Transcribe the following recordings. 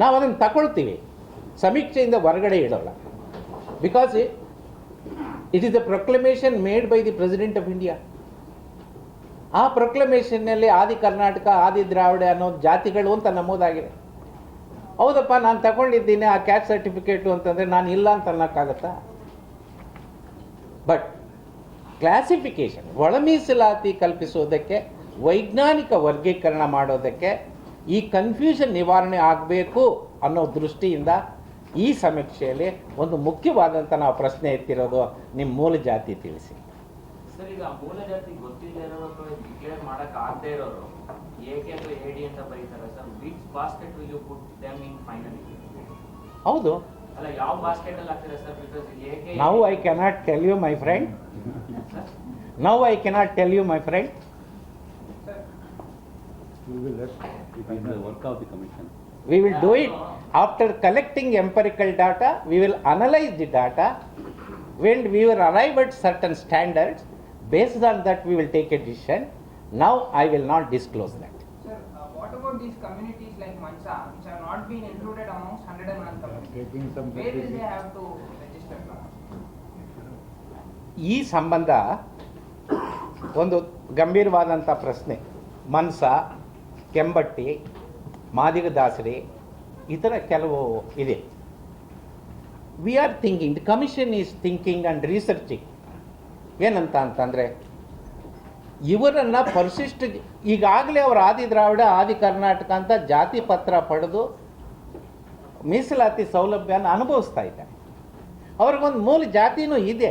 ನಾವು ಅದನ್ನು ತಗೊಳ್ತೀವಿ. ಸಮೀಕ್ಷೆಯಿಂದ ಹೊರಗಡೆ ಇಡೋಲ್ಲ because it is the proclamation made by the president of India ಆ ಪ್ರೊಕ್ಲಮೇಷನ್ನಲ್ಲಿ ಆದಿ ಕರ್ನಾಟಕ, ಆದಿ ದ್ರಾವಿಡ ಅನ್ನೋ ಜಾತಿಗಳು ಅಂತ ನಮೂದಾಗಿದೆ. ಹೌದಪ್ಪ, ನಾನು ತಗೊಂಡಿದ್ದೀನಿ, ಆ ಕ್ಯಾಸ್ಟ್ ಸರ್ಟಿಫಿಕೇಟು ಅಂತಂದರೆ ನಾನು ಇಲ್ಲ ಅಂತ ಅನ್ನೋಕ್ಕಾಗತ್ತಾ? ಬಟ್ ಕ್ಲಾಸಿಫಿಕೇಷನ್ ಒಳಮೀಸಲಾತಿ ಕಲ್ಪಿಸುವುದಕ್ಕೆ, ವೈಜ್ಞಾನಿಕ ವರ್ಗೀಕರಣ ಮಾಡೋದಕ್ಕೆ ಈ ಕನ್ಫ್ಯೂಷನ್ ನಿವಾರಣೆ ಆಗಬೇಕು ಅನ್ನೋ ದೃಷ್ಟಿಯಿಂದ ಈ ಸಮೀಕ್ಷೆಯಲ್ಲಿ ಒಂದು ಮುಖ್ಯವಾದಂಥ ನಾವು ಪ್ರಶ್ನೆ ಎತ್ತಿರೋದು ನಿಮ್ಮ ಮೂಲ ಜಾತಿ ತಿಳಿಸಿ. ಸರ್ ಈಗ ಮೂಲ ಜಾತಿ ಗೊತ್ತಿಲ್ಲದೆ ಇರೋರು ಡಿಕ್ಲೇರ್ ಮಾಡಕ್ ಇರೋರು ಏಕೆ ಅಂದ್ರೆ ಎಡಿ ಅಂತ ಬರೀತಾರೆ. Sir which basket will you put them in finally ಹೌದು. ಅಲ್ಲ ಯಾವ ಬಾಸ್ಕೆಟ್ ಅಲ್ಲಿ ಹಾಕ್ತೀರಾ ಸರ್? ಬಿಕಾಸ್ ಏಕೆ now I cannot tell you my friend now I cannot tell you my friend We will let, it is the work of the commission. We will do it after collecting empirical data, we will analyze the data. When we will arrive at certain standards, based on that we will take a decision. Now I will not disclose that. Sir, uh, what about these communities like Mansa, which have not been included amongst 101 communities? Taking some. Where will they have to register now? ಈ ಸಂಬಂಧ ಒಂದು ಗಂಭೀರವಾದಂಥ ಪ್ರಶ್ನೆ ಮನ್ಸ ಕೆಂಬಟ್ಟಿ ಮಾದಿಗ ದಾಸರಿ ಈ ಥರ ಕೆಲವು ಇದೆ. We are thinking the commission is thinking and researching ಏನಂತ ಅಂತಂದರೆ, ಇವರನ್ನು ಪರಿಶಿಷ್ಟ, ಈಗಾಗಲೇ ಅವರು ಆದಿ ದ್ರಾವಿಡ, ಆದಿ ಕರ್ನಾಟಕ ಅಂತ ಜಾತಿ ಪತ್ರ ಪಡೆದು ಮೀಸಲಾತಿ ಸೌಲಭ್ಯನ ಅನುಭವಿಸ್ತಾ ಇದ್ದಾರೆ. ಅವ್ರಿಗೊಂದು ಮೂಲ ಜಾತಿನೂ ಇದೆ.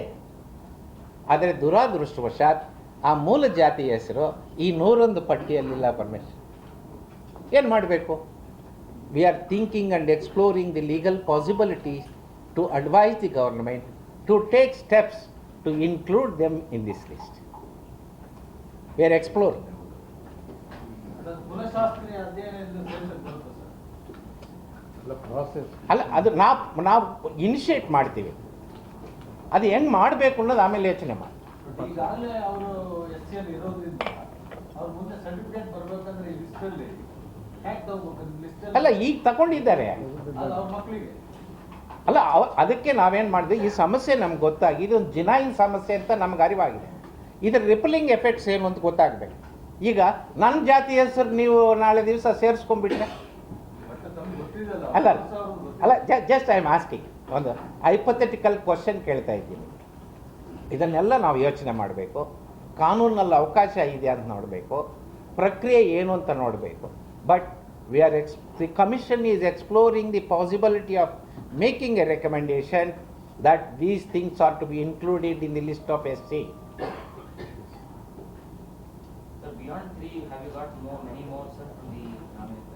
ಆದರೆ ದುರಾದೃಷ್ಟವಶಾತ್ ಆ ಮೂಲ ಜಾತಿ ಹೆಸರು ಈ ನೂರೊಂದು ಪಟ್ಟಿಯಲ್ಲಿಲ್ಲ ಪರಮೇಶ್ ಏನು ಮಾಡಬೇಕು? We are thinking and exploring the legal possibilities to advise the government to take steps to include them in this list we are exploring ಕುಲಶಾಸ್ತ್ರೀಯ ಅಧ್ಯಯನ ಎಂದು ಸೇರಿಸಕ್ಕೆ ಬರುತ್ತೆ ಸರ್. The process. ಅಲ್ಲ ಅದು ನಾವು ನಾವು ಇನಿಷಿಯೇಟ್ ಮಾಡ್ತೀವಿ. ಅದು ಹೆಂಗೆ ಮಾಡಬೇಕು ಅನ್ನೋದು ಆಮೇಲೆ ಯೋಚನೆ ಮಾಡಿ. ಬಟ್ ಈಗಾಗಲೇ ಅವರು ಎಸ್ ಸಿ ಅಲ್ಲಿ ಇರೋದ್ರಿಂದ ಅವ್ರ ಮುಂದೆ ಸರ್ಟಿಫಿಕೇಟ್ ಬರ್ಬೇಕಂದ್ರೆ ಈ ಲಿಸ್ಟಲ್ಲಿ ಹ್ಯಾಕ್ ತಗೋಬೇಕು ಲಿಸ್ಟ್ ಅಲ್ಲ ಈಗ ತಗೊಂಡಿದ್ದಾರೆ. ಅಲ್ಲ ಅದಕ್ಕೆ ನಾವೇನು ಮಾಡಿದ್ವಿ ಈ ಸಮಸ್ಯೆ ನಮ್ಗೆ ಗೊತ್ತಾಗಿ ಇದೊಂದು ಜಿನಾಯಿನ್ ಸಮಸ್ಯೆ ಅಂತ ನಮ್ಗೆ ಅರಿವಾಗಿದೆ. ಇದರ ರಿಪಲಿಂಗ್ ಎಫೆಕ್ಟ್ಸ್ ಏನು ಅಂತ ಗೊತ್ತಾಗಬೇಕು. ಈಗ ನನ್ನ ಜಾತಿ ಹೆಸರು ನೀವು ನಾಳೆ ದಿವಸ ಸೇರಿಸ್ಕೊಂಡ್ಬಿಟ್ರೆ? ಬಟ್ ಅಲ್ಲ ಅಲ್ಲ ಜಸ್ಟ್ ಐ ಆಮ್ ಆಸ್ಕಿಂಗ್ ಒಂದು ಹೈಪಥೆಟಿಕಲ್ ಕ್ವಶನ್ ಕೇಳ್ತಾ ಇದ್ದೀನಿ. ಇದನ್ನೆಲ್ಲ ನಾವು ಯೋಚನೆ ಮಾಡಬೇಕು. ಕಾನೂನಲ್ಲಿ ಅವಕಾಶ ಇದೆ ಅಂತ ನೋಡಬೇಕು. ಪ್ರಕ್ರಿಯೆ ಏನು ಅಂತ ನೋಡಬೇಕು. But we are ex the commission is exploring the possibility of making a recommendation that these things are to be included in the list of S C sir beyond three have you got more many more sir the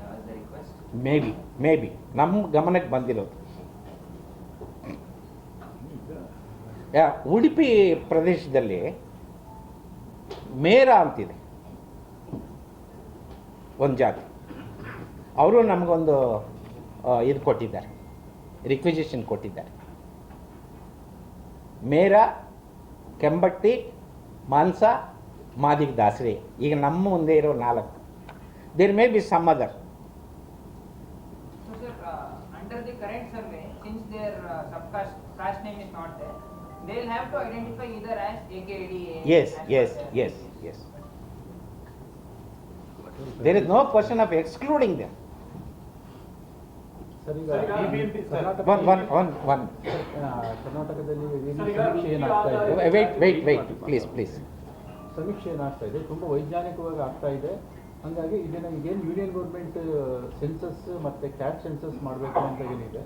as the request? May be may be ನಮ್ಮ ಗಮನಕ್ಕೆ ಬಂದಿರೋದು ಉಡುಪಿ ಪ್ರದೇಶದಲ್ಲಿ ಮೇರ ಅಂತಿದೆ ಒಂದು ಜಾತಿ ಅವರು ನಮಗೊಂದು ಇದು ಕೊಟ್ಟಿದ್ದಾರೆ. ರಿಕ್ವಿಸಿಷನ್ ಕೊಟ್ಟಿದ್ದಾರೆ. ಮೇರ ಕೆಂಬಟ್ಟಿ ಮಾನ್ಸ ಮಾದಿಗ್ ದಾಸರಿ. ಈಗ ನಮ್ಮ ಮುಂದೆ ಇರೋ ನಾಲ್ಕು. There may be some other S S S S there is no question of excluding subcaste one one one. ಆ, ಕರ್ನಾಟಕದಲ್ಲಿ wait wait wait, wait, please, please. ಸಮೀಕ್ಷೆ ಏನಾಗ್ತಾ ಇದೆ? ತುಂಬ ವೈಜ್ಞಾನಿಕವಾಗಿ ಆಗ್ತಾ ಇದೆ. ಹಂಗಾಗಿ ಇದನ್ನ ಈಗೇನು ಯೂನಿಯನ್ ಗೌರ್ಮೆಂಟ್ ಸೆನ್ಸಸ್ ಮತ್ತೆ ಕ್ಯಾಟ್ ಸೆನ್ಸಸ್ ಮಾಡಬೇಕು ಅಂತ ಏನಿದೆ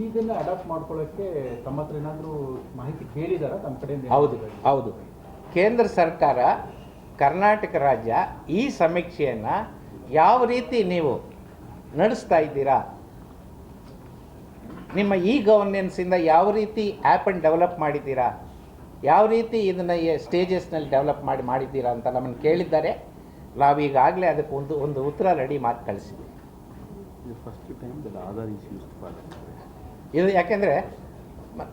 ಇದನ್ನ ಅಡಾಪ್ಟ್ ಮಾಡ್ಕೊಳ್ಳೋಕ್ಕೆ ತಮ್ಮ ಹತ್ರ ಏನಾದರೂ ಮಾಹಿತಿ ಕೇಳಿದಾರ? ತಮ್ಮ ಕಡೆಯಿಂದ ಹೌದು ಹೌದು. ಕೇಂದ್ರ ಸರ್ಕಾರ ಕರ್ನಾಟಕ ರಾಜ್ಯ ಈ ಸಮೀಕ್ಷೆಯನ್ನು ಯಾವ ರೀತಿ ನೀವು ನಡೆಸ್ತಾ ಇದ್ದೀರಾ? ನಿಮ್ಮ ಈ ಗವರ್ನೆನ್ಸಿಂದ ಯಾವ ರೀತಿ ಆ್ಯಪನ್ನು ಡೆವಲಪ್ ಮಾಡಿದ್ದೀರಾ? ಯಾವ ರೀತಿ ಇದನ್ನು ಸ್ಟೇಜಸ್ನಲ್ಲಿ ಡೆವಲಪ್ ಮಾಡಿ ಮಾಡಿದ್ದೀರಾ ಅಂತ ನಮ್ಮನ್ನು ಕೇಳಿದ್ದಾರೆ. ನಾವೀಗಾಗಲೇ ಅದಕ್ಕೆ ಒಂದು ಒಂದು ಉತ್ತರ ರೆಡಿ ಮಾತು ಕಳಿಸಿದ್ವಿ. ಇದು ಯಾಕೆಂದರೆ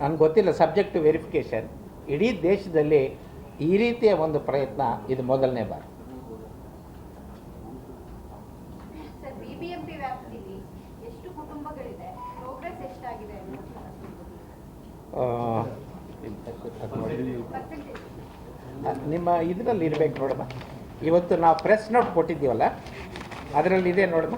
ನನಗೆ ಗೊತ್ತಿಲ್ಲ ಸಬ್ಜೆಕ್ಟ್ ವೆರಿಫಿಕೇಷನ್ ಇಡೀ ದೇಶದಲ್ಲಿ ಈ ರೀತಿಯ ಒಂದು ಪ್ರಯತ್ನ ಇದು ಮೊದಲನೇ ಬಾರಿ. ನಿಮ್ಮ ಇದರಲ್ಲಿ ಇರ್ಬೇಕು ನೋಡಮ್ಮ. ಇವತ್ತು ನಾವು ಪ್ರೆಸ್ ನೋಟ್ ಕೊಟ್ಟಿದ್ದೀವಲ್ಲ ಅದರಲ್ಲಿ ಇದೆ ನೋಡಮ್ಮ.